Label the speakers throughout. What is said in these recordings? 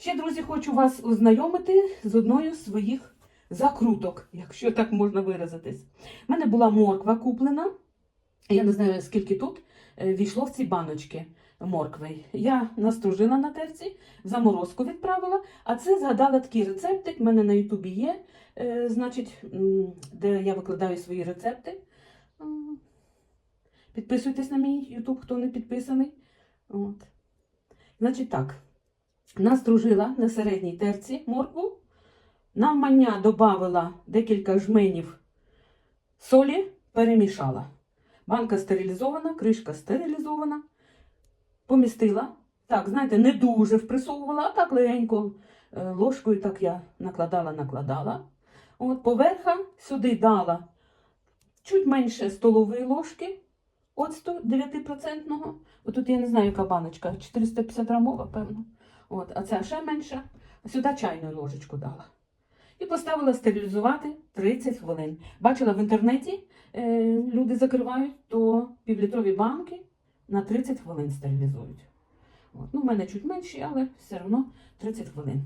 Speaker 1: Ще, друзі, хочу вас ознайомити з одною з своїх закруток, якщо так можна виразитись. У мене була морква куплена. Я не знаю, скільки тут е, війшло в ці баночки моркви. Я настружила на терці, заморозку відправила, а це згадала такий рецептик. в мене на Ютубі є, е, значить, де я викладаю свої рецепти. Підписуйтесь на мій Ютуб, хто не підписаний. От. Значить так, настружила на середній терці моркву, навмання додавила декілька жменів солі, перемішала. Банка стерилізована, кришка стерилізована. Помістила. Так, знаєте, не дуже впресовувала, а так легенько е, ложкою так я накладала, накладала. От поверха сюди дала чуть менше столової ложки оцту 9%. Отут я не знаю, яка баночка, 450 грамова, певно. От, а ця ще менша. Сюди чайну ложечку дала. І поставила стерилізувати 30 хвилин. Бачила в інтернеті, е, люди закривають, то півлітрові банки на 30 хвилин стерилізують. От. Ну, в мене чуть менші, але все одно 30 хвилин.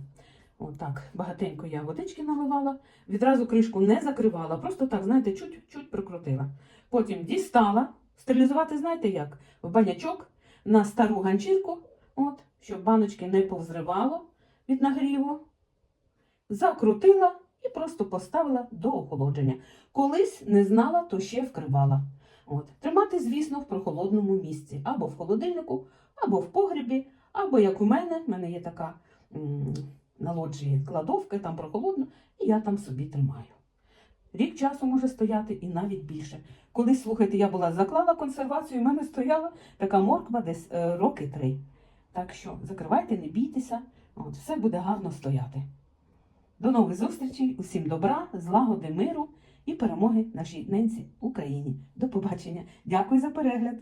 Speaker 1: Отак, багатенько я водички наливала, відразу кришку не закривала, просто так, знаєте, чуть-чуть прикрутила. Потім дістала, стерилізувати, знаєте як? В банячок на стару ганчірку, от, щоб баночки не повзривало від нагріву. Закрутила і просто поставила до охолодження. Колись не знала, то ще вкривала. От. Тримати, звісно, в прохолодному місці, або в холодильнику, або в погрібі, або як у мене, в мене є така м, на лоджії кладовка, там прохолодно, і я там собі тримаю. Рік часу може стояти і навіть більше. Колись, слухайте, я була заклала консервацію, і в мене стояла така морква десь е, роки три. Так що закривайте, не бійтеся, от, все буде гарно стояти. До нових зустрічей, усім добра, злагоди, миру і перемоги нашій ненці Україні. До побачення. Дякую за перегляд.